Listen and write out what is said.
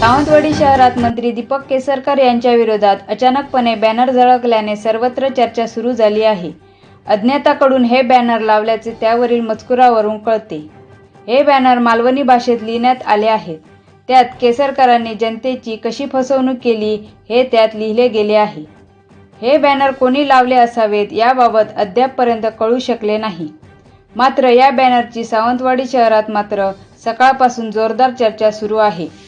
सावंतवाडी शहरात मंत्री दीपक केसरकर यांच्या विरोधात अचानकपणे बॅनर झळकल्याने सर्वत्र चर्चा सुरू झाली आहे. अज्ञाताकडून हे बॅनर लावल्याचे त्यावरील मजकुरावरून कळते. हे बॅनर मालवणी भाषेत लिहिण्यात आले आहेत त्यात केसरकरांनी जनतेची कशी फसवणूक केली हे त्यात लिहिले गेले आहे. हे बॅनर कोणी लावले असावेत याबाबत अद्यापपर्यंत कळू शकले नाही. मात्र या बॅनरची सावंतवाडी शहरात मात्र सकाळपासून जोरदार चर्चा सुरू आहे.